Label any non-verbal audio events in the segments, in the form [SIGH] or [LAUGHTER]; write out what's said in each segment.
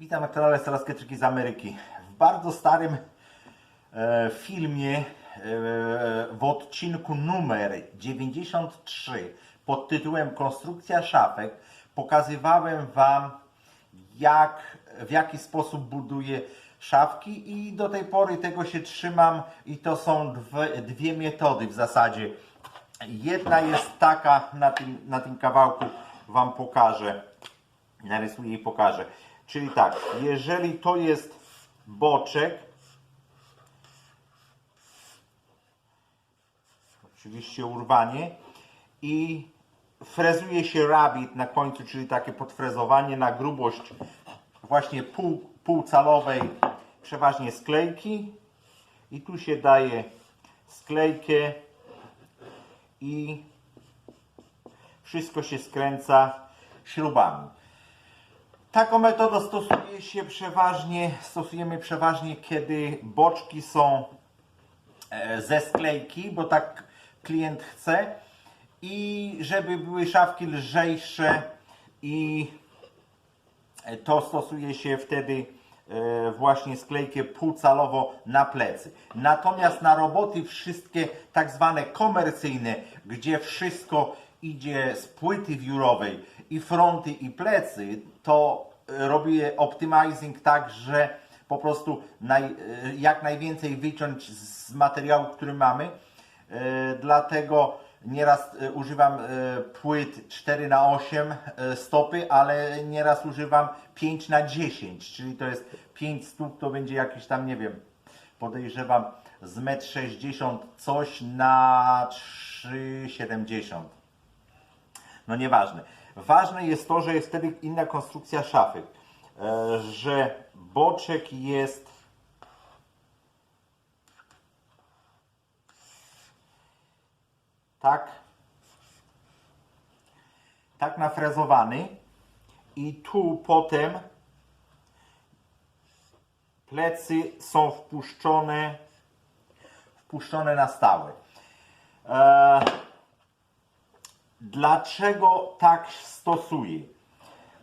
Witam na kanale Staroskietrzyki z Ameryki. W bardzo starym e, filmie e, w odcinku numer 93 pod tytułem Konstrukcja szafek pokazywałem Wam jak, w jaki sposób buduję szafki i do tej pory tego się trzymam i to są dwie, dwie metody w zasadzie. Jedna jest taka, na tym, na tym kawałku Wam pokażę narysuję i pokażę. Czyli tak, jeżeli to jest boczek, oczywiście urwanie i frezuje się rabbit na końcu, czyli takie podfrezowanie na grubość właśnie pół, półcalowej, przeważnie sklejki i tu się daje sklejkę i wszystko się skręca śrubami. Taką metodę stosuje się przeważnie, stosujemy przeważnie, kiedy boczki są e, ze sklejki, bo tak klient chce i żeby były szafki lżejsze i e, to stosuje się wtedy e, właśnie sklejkę półcalowo na plecy. Natomiast na roboty wszystkie tak zwane komercyjne, gdzie wszystko idzie z płyty wiórowej i fronty i plecy, to e, robię optimizing tak, że po prostu naj, e, jak najwięcej wyciąć z materiału, który mamy. E, Dlatego nieraz używam płyt 4 na 8 e, stopy, ale nieraz używam 5 na 10, czyli to jest 5 stóp, to będzie jakieś tam, nie wiem, podejrzewam z 1,60 m coś na 3,70 m. No nieważne. Ważne jest to, że jest wtedy inna konstrukcja szafy. E, że boczek jest tak tak nafrezowany i tu potem plecy są wpuszczone wpuszczone na stałe. E, Dlaczego tak stosuję?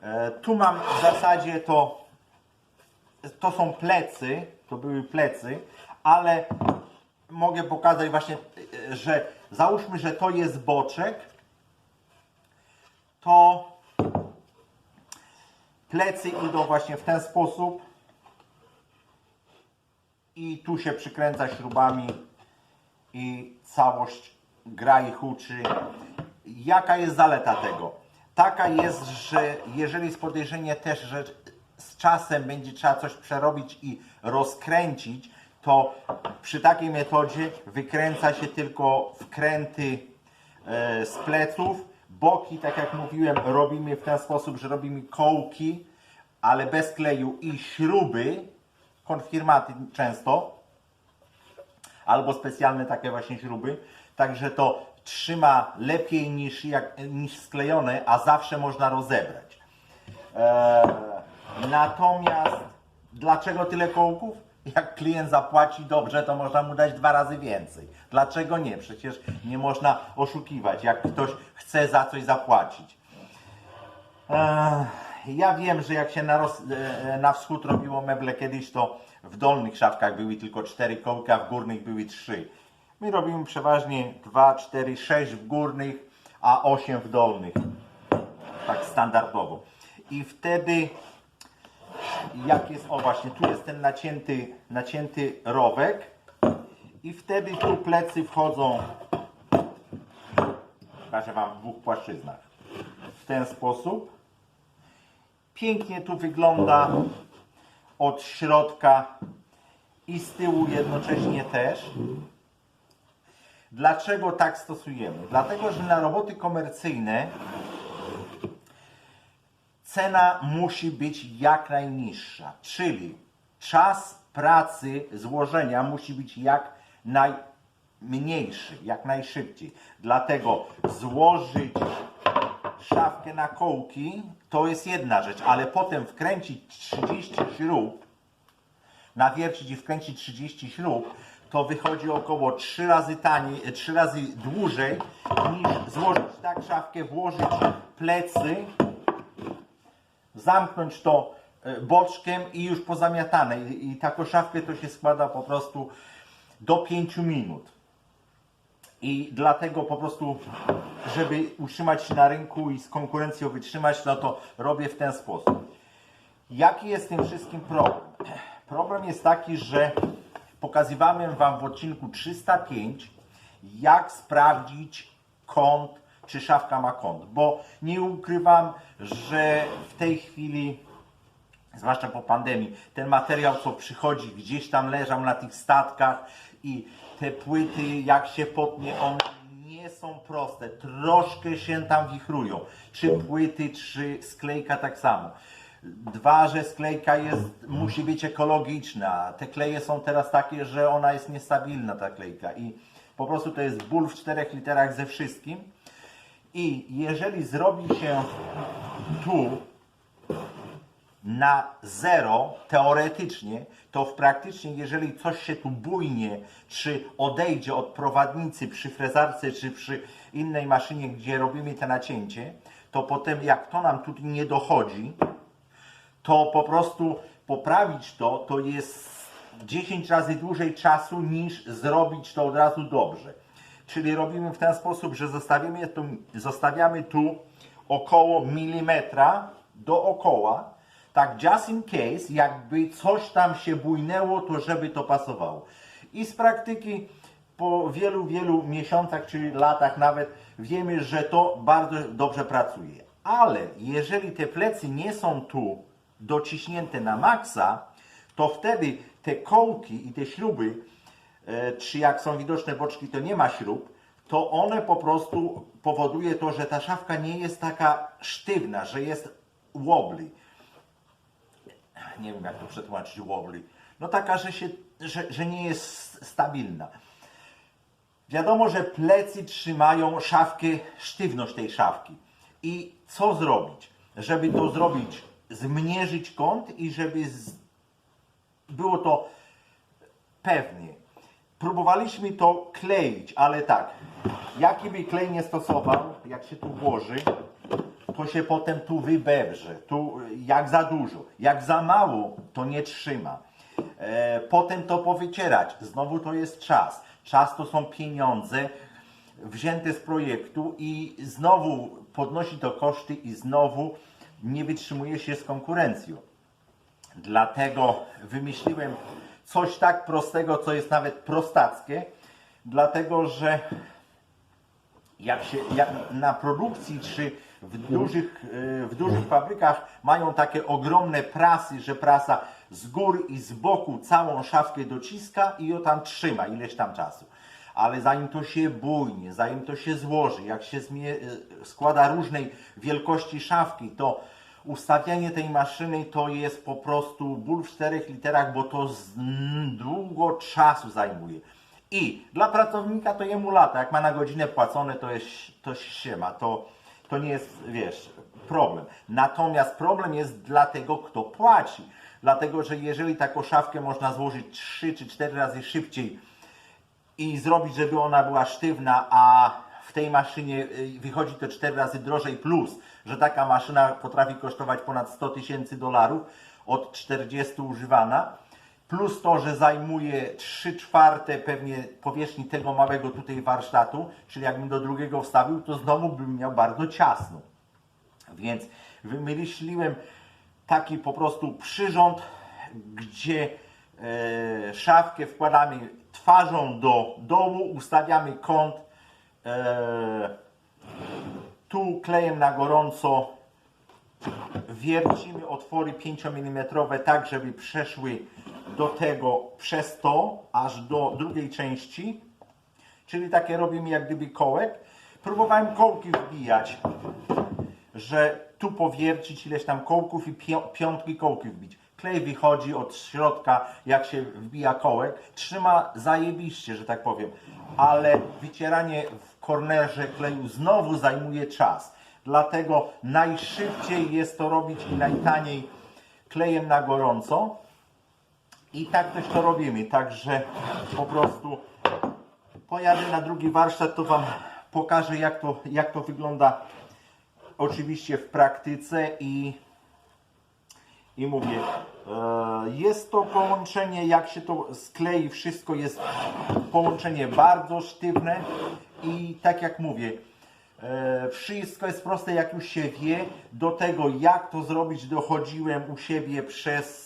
E, tu mam w zasadzie to, to są plecy, to były plecy, ale mogę pokazać właśnie, e, że załóżmy, że to jest boczek, to plecy idą właśnie w ten sposób i tu się przykręca śrubami i całość gra i huczy. Jaka jest zaleta tego? Taka jest, że jeżeli jest podejrzenie też, że z czasem będzie trzeba coś przerobić i rozkręcić, to przy takiej metodzie wykręca się tylko wkręty e, z pleców. Boki, tak jak mówiłem, robimy w ten sposób, że robimy kołki, ale bez kleju i śruby, konfirmaty często, albo specjalne takie właśnie śruby. Także to trzyma lepiej niż, jak, niż sklejone, a zawsze można rozebrać. Eee, natomiast dlaczego tyle kołków? Jak klient zapłaci dobrze, to można mu dać dwa razy więcej. Dlaczego nie? Przecież nie można oszukiwać, jak ktoś chce za coś zapłacić. Eee, Ja wiem, że jak się na, roz, e, na wschód robiło meble kiedyś, to w dolnych szafkach były tylko cztery kołki, a w górnych były trzy. My robimy przeważnie 2, 4, 6 w górnych, a 8 w dolnych. Tak standardowo. I wtedy, jak jest, o właśnie, tu jest ten nacięty, nacięty rowek. I wtedy tu plecy wchodzą, pokażę Wam w dwóch płaszczyznach. W ten sposób. Pięknie tu wygląda od środka i z tyłu jednocześnie też. Dlaczego tak stosujemy? Dlatego, że na roboty komercyjne cena musi być jak najniższa, czyli czas pracy złożenia musi być jak najmniejszy, jak najszybciej. Dlatego złożyć szafkę na kołki to jest jedna rzecz, ale potem wkręcić 30 śrub, nawiercić i wkręcić 30 śrub, to wychodzi około 3 razy taniej, 3 razy dłużej niż złożyć tak szafkę, włożyć plecy, zamknąć to e, boczkiem i już pozamiatane. I, i taką szafkę to się składa po prostu do 5 minut. I dlatego po prostu, żeby utrzymać się na rynku i z konkurencją wytrzymać, no to robię w ten sposób. Jaki jest tym wszystkim problem? Problem jest taki, że pokazywałem Wam w odcinku 305, jak sprawdzić kąt, czy szafka ma kąt. Bo nie ukrywam, że w tej chwili zwłaszcza po pandemii, ten materiał, co przychodzi, gdzieś tam leżał na tych statkach i te płyty, jak się potnie, one nie są proste. Troszkę się tam wichrują. Czy płyty, czy sklejka tak samo. Dwa, że sklejka jest, musi być ekologiczna. Te kleje są teraz takie, że ona jest niestabilna, ta klejka. I po prostu to jest ból w czterech literach ze wszystkim. I jeżeli zrobi się tu na zero teoretycznie, to w praktycznie, jeżeli coś się tu bujnie, czy odejdzie od prowadnicy przy frezarce, czy przy innej maszynie, gdzie robimy te nacięcie, to potem jak to nam tutaj nie dochodzi, to po prostu poprawić to, to jest 10 razy dłużej czasu niż zrobić to od razu dobrze. Czyli robimy w ten sposób, że zostawimy, tu, zostawiamy tu około milimetra dookoła, tak just in case, jakby coś tam się bujnęło, to żeby to pasowało. I z praktyki po wielu, wielu miesiącach czy latach nawet wiemy, że to bardzo dobrze pracuje. Ale jeżeli te plecy nie są tu dociśnięte na maksa, to wtedy te kołki i te śruby, e, czy jak są widoczne boczki, to nie ma śrub, to one po prostu powoduje to, że ta szafka nie jest taka sztywna, że jest wobbly. Nie wiem jak to przetłumaczyć wobbly. No taka, że, się, że, że nie jest stabilna. Wiadomo, że plecy trzymają szafkę, sztywność tej szafki. I co zrobić? Żeby to zrobić, zmniejszyć kąt i żeby z... było to pewnie. Próbowaliśmy to kleić, ale tak, jaki by klej nie stosował, jak się tu włoży, to się potem tu wybebrze, tu jak za dużo, jak za mało, to nie trzyma. E, potem to powycierać, znowu to jest czas. Czas to są pieniądze wzięte z projektu i znowu podnosi to koszty i znowu nie wytrzymuje się z konkurencją. Dlatego wymyśliłem coś tak prostego, co jest nawet prostackie, dlatego że jak się jak na produkcji czy w dużych, e, w dużych fabrykach mają takie ogromne prasy, że prasa z góry i z boku całą szafkę dociska i ją tam trzyma ileś tam czasu. Ale zanim to się bujnie, zanim to się złoży, jak się e, składa różnej wielkości szafki, to ustawianie tej maszyny to jest po prostu ból w czterech literach, bo to długo czasu zajmuje. I dla pracownika to jemu lata, jak ma na godzinę płacone, to jest to się ma, to, to nie jest, wiesz, problem. Natomiast problem jest dla tego, kto płaci. Dlatego, że jeżeli taką szafkę można złożyć 3 czy 4 razy szybciej i zrobić, żeby ona była sztywna, a w tej maszynie y, wychodzi to 4 razy drożej plus, że taka maszyna potrafi kosztować ponad 100 tysięcy dolarów od 40 używana, plus to, że zajmuje 3 czwarte pewnie powierzchni tego małego tutaj warsztatu, czyli jakbym do drugiego wstawił, to znowu bym miał bardzo ciasno. Więc wymyśliłem taki po prostu przyrząd, gdzie e, szafkę wkładamy twarzą do dołu, ustawiamy kąt, e, tu klejem na gorąco wiercimy otwory 5 mm tak, żeby przeszły do tego przez to, aż do drugiej części. Czyli takie robimy jak gdyby kołek. Próbowałem kołki wbijać, że tu powiercić ileś tam kołków i pią- piątki kołki wbić. Klej wychodzi od środka, jak się wbija kołek. Trzyma zajebiście, że tak powiem. Ale wycieranie w kornerze kleju znowu zajmuje czas. Dlatego najszybciej jest to robić i najtaniej klejem na gorąco. I tak też to robimy. Także po prostu pojadę na drugi warsztat, to Wam pokażę jak to, jak to wygląda oczywiście w praktyce i I mówię, e, jest to połączenie, jak się to sklei, wszystko jest połączenie bardzo sztywne i tak jak mówię, e, wszystko jest proste, jak już się wie. Do tego, jak to zrobić, dochodziłem u siebie przez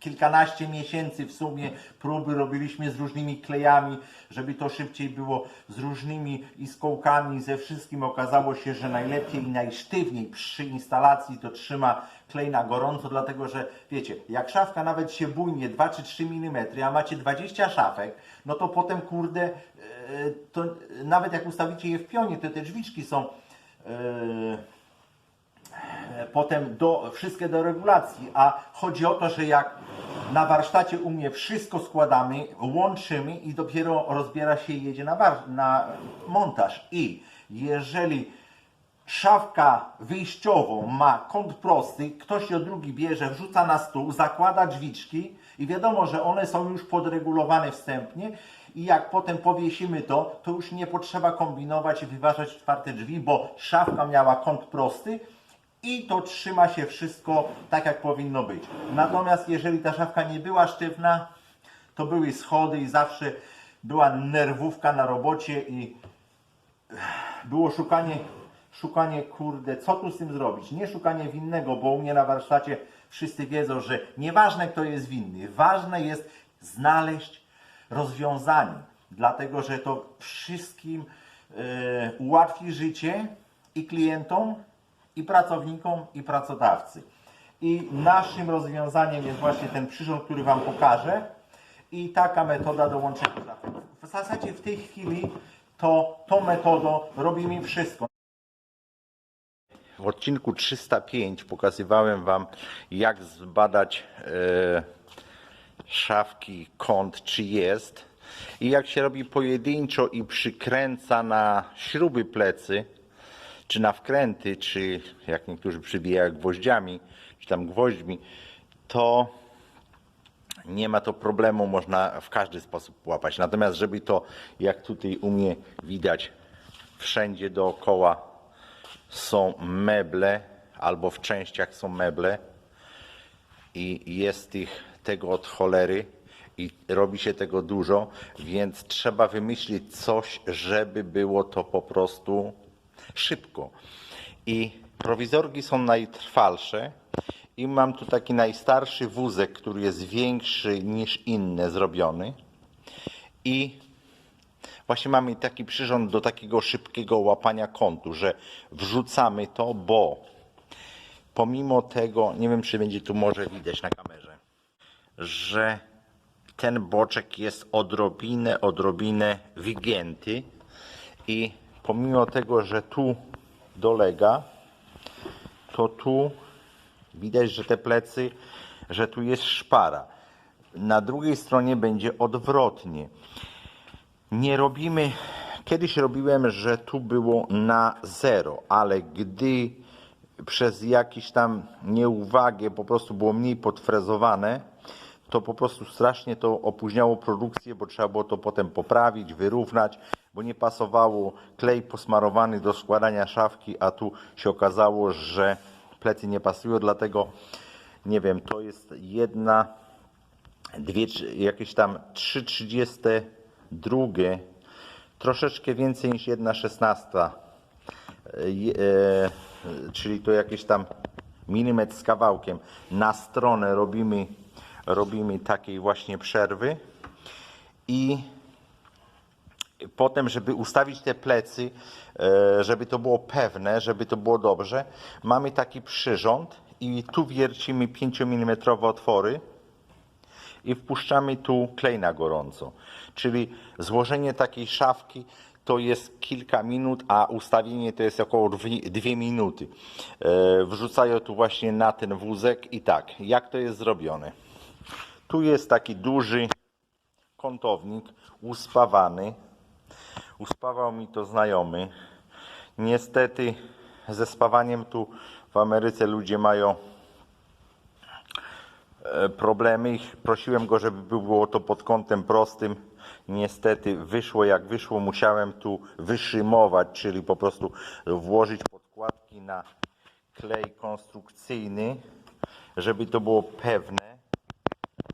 kilkanaście miesięcy w sumie próby robiliśmy z różnymi klejami, żeby to szybciej było, z różnymi iskołkami, ze wszystkim. Okazało się, że najlepiej i najsztywniej przy instalacji to trzyma klej na gorąco, dlatego że wiecie, jak szafka nawet się bujnie 2 czy 3 mm, a macie 20 szafek, no to potem kurde, e, to nawet jak ustawicie je w pionie, to te drzwiczki są e, potem do, wszystkie do regulacji, a chodzi o to, że jak na warsztacie u mnie wszystko składamy, łączymy i dopiero rozbiera się i jedzie na, na montaż. I jeżeli szafka wyjściową ma kąt prosty, ktoś ją drugi bierze, wrzuca na stół, zakłada drzwiczki i wiadomo, że one są już podregulowane wstępnie i jak potem powiesimy to, to już nie potrzeba kombinować i wyważać czwarte drzwi, bo szafka miała kąt prosty i to trzyma się wszystko tak, jak powinno być. Natomiast jeżeli ta szafka nie była sztywna, to były schody i zawsze była nerwówka na robocie i było szukanie, szukanie, kurde, co tu z tym zrobić? Nie szukanie winnego, bo u mnie na warsztacie wszyscy wiedzą, że nieważne kto jest winny, ważne jest znaleźć rozwiązanie, dlatego że to wszystkim e, ułatwi życie i klientom, i pracownikom, i pracodawcy. I naszym rozwiązaniem jest właśnie ten przyrząd, który Wam pokażę i taka metoda dołączenia. W zasadzie w tej chwili to tą metodą robimy wszystko. W odcinku 305 pokazywałem Wam, jak zbadać e, szafki, kąt, czy jest. I jak się robi pojedynczo i przykręca na śruby plecy, czy na wkręty, czy jak niektórzy przybijają gwoździami, czy tam gwoźdźmi, to nie ma to problemu, można w każdy sposób łapać. Natomiast, żeby to, jak tutaj u mnie widać, wszędzie dookoła są meble, albo w częściach są meble i jest ich tego od cholery i robi się tego dużo, więc trzeba wymyślić coś, żeby było to po prostu szybko. I prowizorki są najtrwalsze i mam tu taki najstarszy wózek, który jest większy niż inne zrobiony i właśnie mamy taki przyrząd do takiego szybkiego łapania kątu, że wrzucamy to, bo pomimo tego, nie wiem czy będzie tu może widać na kamerze, że ten boczek jest odrobinę, odrobinę wygięty i pomimo tego, że tu dolega, to tu widać, że te plecy, że tu jest szpara. Na drugiej stronie będzie odwrotnie. Nie robimy. Kiedyś robiłem, że tu było na zero, ale gdy przez jakiś tam nieuwagę po prostu było mniej podfrezowane, to po prostu strasznie to opóźniało produkcję, bo trzeba było to potem poprawić, wyrównać, bo nie pasowało klej posmarowany do składania szafki, a tu się okazało, że plecy nie pasują, dlatego nie wiem, to jest jedna dwie, jakieś tam 3,32, troszeczkę więcej niż jedna szesnasta, e, je- e, czyli to jakieś tam milimetr z kawałkiem. Na stronę robimy, robimy takiej właśnie przerwy i potem, żeby ustawić te plecy, e, żeby to było pewne, żeby to było dobrze, mamy taki przyrząd i tu wiercimy 5 mm otwory i wpuszczamy tu klej na gorąco. Czyli złożenie takiej szafki to jest kilka minut, a ustawienie to jest około dwie, dwie minuty. E, Wrzucają tu właśnie na ten wózek i tak, jak to jest zrobione? Tu jest taki duży kątownik uspawany. Uspawał mi to znajomy. Niestety ze spawaniem tu w Ameryce ludzie mają e, problemy. Prosiłem go, żeby było to pod kątem prostym. Niestety wyszło jak wyszło. Musiałem tu wyszymować, czyli po prostu włożyć podkładki na klej konstrukcyjny, żeby to było pewne,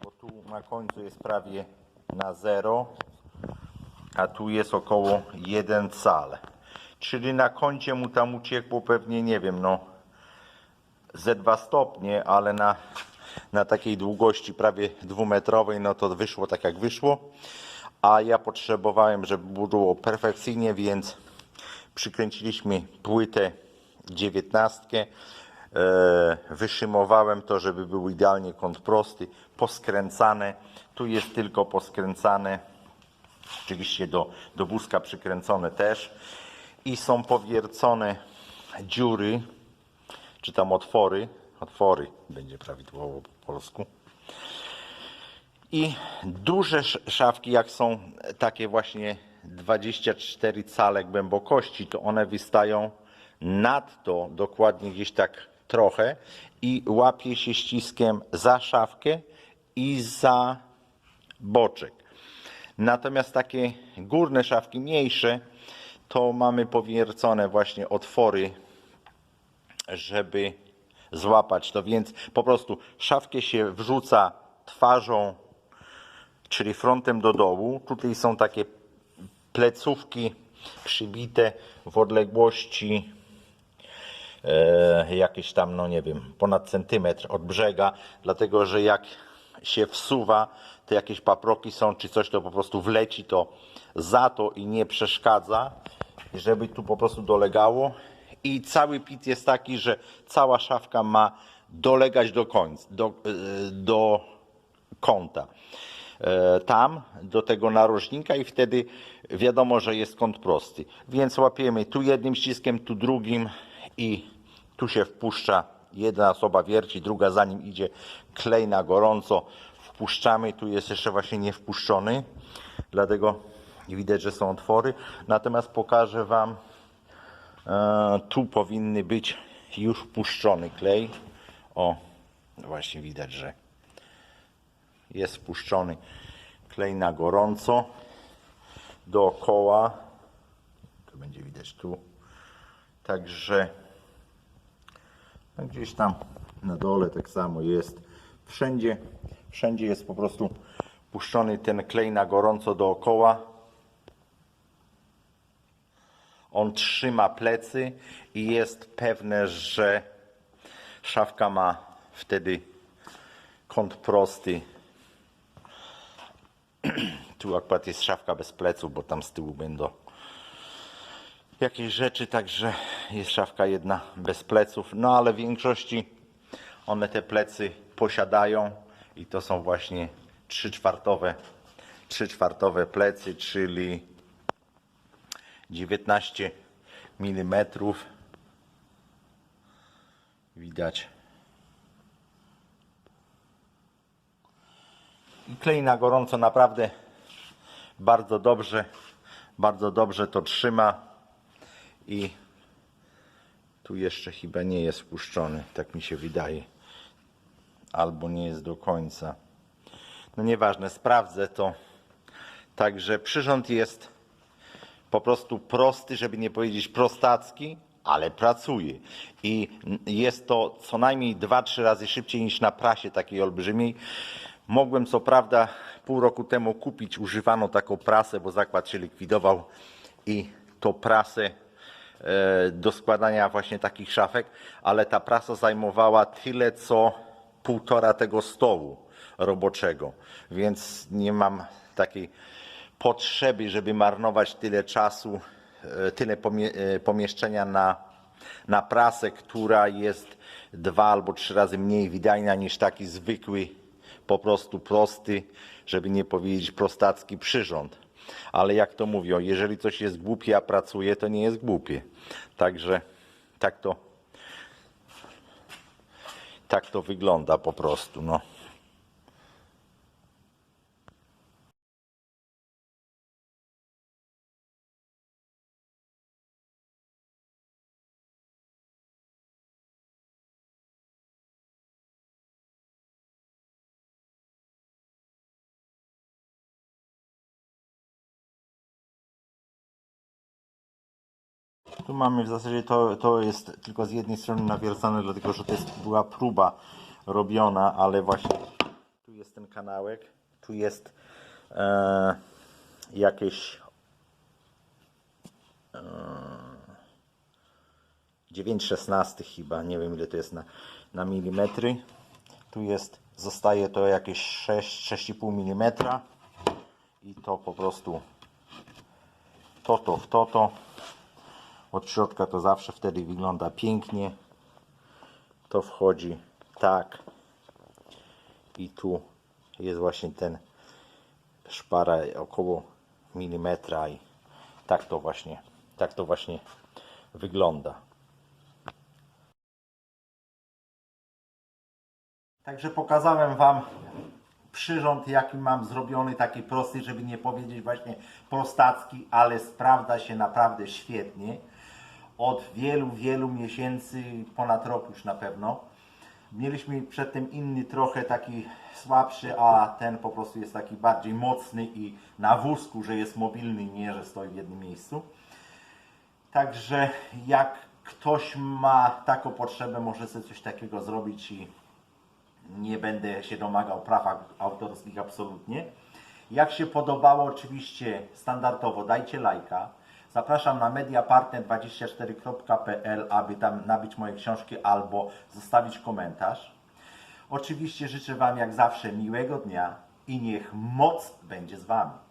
bo tu na końcu jest prawie na zero, a tu jest około 1 cal. Czyli na kącie mu tam uciekło pewnie, nie wiem, no ze 2 stopnie, ale na, na takiej długości prawie dwumetrowej, no to wyszło tak jak wyszło. A ja potrzebowałem, żeby było perfekcyjnie, więc przykręciliśmy płytę 19. E, wyszymowałem to, żeby był idealnie kąt prosty, poskręcane. Tu jest tylko poskręcane, oczywiście do, do wózka przykręcone też. I są powiercone dziury, czy tam otwory, otwory będzie prawidłowo po polsku. I duże sz- szafki, jak są takie właśnie 24 cale głębokości, to one wystają nadto dokładnie gdzieś tak trochę i łapie się ściskiem za szafkę i za boczek. Natomiast takie górne szafki, mniejsze, to mamy powiercone właśnie otwory żeby złapać to, więc po prostu szafkę się wrzuca twarzą, czyli frontem do dołu. Tutaj są takie plecówki przybite w odległości e, jakieś tam, no nie wiem, ponad centymetr od brzega, dlatego że jak się wsuwa, to jakieś paproki są czy coś, to po prostu wleci to za to i nie przeszkadza, żeby tu po prostu dolegało. I cały pit jest taki, że cała szafka ma dolegać do końca, do, e, do kąta. E, Tam, do tego narożnika i wtedy wiadomo, że jest kąt prosty. Więc łapiemy tu jednym ściskiem, tu drugim i tu się wpuszcza. Jedna osoba wierci, druga za nim idzie klej na gorąco. Wpuszczamy, tu jest jeszcze właśnie nie wpuszczony, dlatego widać, że są otwory. Natomiast pokażę Wam, e, tu powinny być już wpuszczony klej. O, właśnie widać, że jest wpuszczony klej na gorąco dookoła. To będzie widać tu. Także no gdzieś tam na dole tak samo jest. Wszędzie, wszędzie jest po prostu puszczony ten klej na gorąco dookoła. On trzyma plecy i jest pewne, że szafka ma wtedy kąt prosty. [CLEARS THROAT] Tu akurat jest szafka bez pleców, bo tam z tyłu będą jakieś rzeczy, także jest szafka jedna bez pleców. No ale w większości one te plecy posiadają i to są właśnie 3 czwartowe, 3 czwartowe plecy, czyli 19 mm. Widać. I klej na gorąco naprawdę bardzo dobrze, bardzo dobrze to trzyma i tu jeszcze chyba nie jest wpuszczony, tak mi się wydaje. Albo nie jest do końca. No nieważne, sprawdzę to. Także przyrząd jest po prostu prosty, żeby nie powiedzieć prostacki, ale pracuje. I jest to co najmniej 2-3 razy szybciej niż na prasie takiej olbrzymiej. Mogłem co prawda pół roku temu kupić używaną taką prasę, bo zakład się likwidował i to prasę do składania właśnie takich szafek, ale ta prasa zajmowała tyle co półtora tego stołu roboczego, więc nie mam takiej potrzeby, żeby marnować tyle czasu, e, tyle e, pomieszczenia na, na prasę, która jest dwa albo trzy razy mniej wydajna niż taki zwykły, po prostu prosty, żeby nie powiedzieć prostacki przyrząd. Ale jak to mówią, jeżeli coś jest głupie, a pracuje, to nie jest głupie. Także tak to, tak to wygląda po prostu. No. Tu mamy w zasadzie to, to jest tylko z jednej strony nawiercane, dlatego że to jest, była próba robiona, ale właśnie tu jest ten kanałek, tu jest e, jakieś e, 9,16 chyba, nie wiem ile to jest na, na milimetry. Tu jest, zostaje to jakieś 6, 6,5 mm i to po prostu to, to, w to, to. Od środka to zawsze wtedy wygląda pięknie. To wchodzi tak. I tu jest właśnie ten szpara około milimetra i tak to właśnie, tak to właśnie wygląda. Także pokazałem Wam przyrząd, jaki mam zrobiony, taki prosty, żeby nie powiedzieć właśnie prostacki, ale sprawdza się naprawdę świetnie. Od wielu, wielu miesięcy, ponad rok już na pewno. Mieliśmy przedtem inny, trochę taki słabszy, a ten po prostu jest taki bardziej mocny i na wózku, że jest mobilny, nie że stoi w jednym miejscu. Także jak ktoś ma taką potrzebę, może sobie coś takiego zrobić i nie będę się domagał praw autorskich absolutnie. Jak się podobało, oczywiście standardowo dajcie lajka. Zapraszam na mediapartner24.pl, aby tam nabić moje książki albo zostawić komentarz. Oczywiście życzę Wam jak zawsze miłego dnia i niech moc będzie z Wami.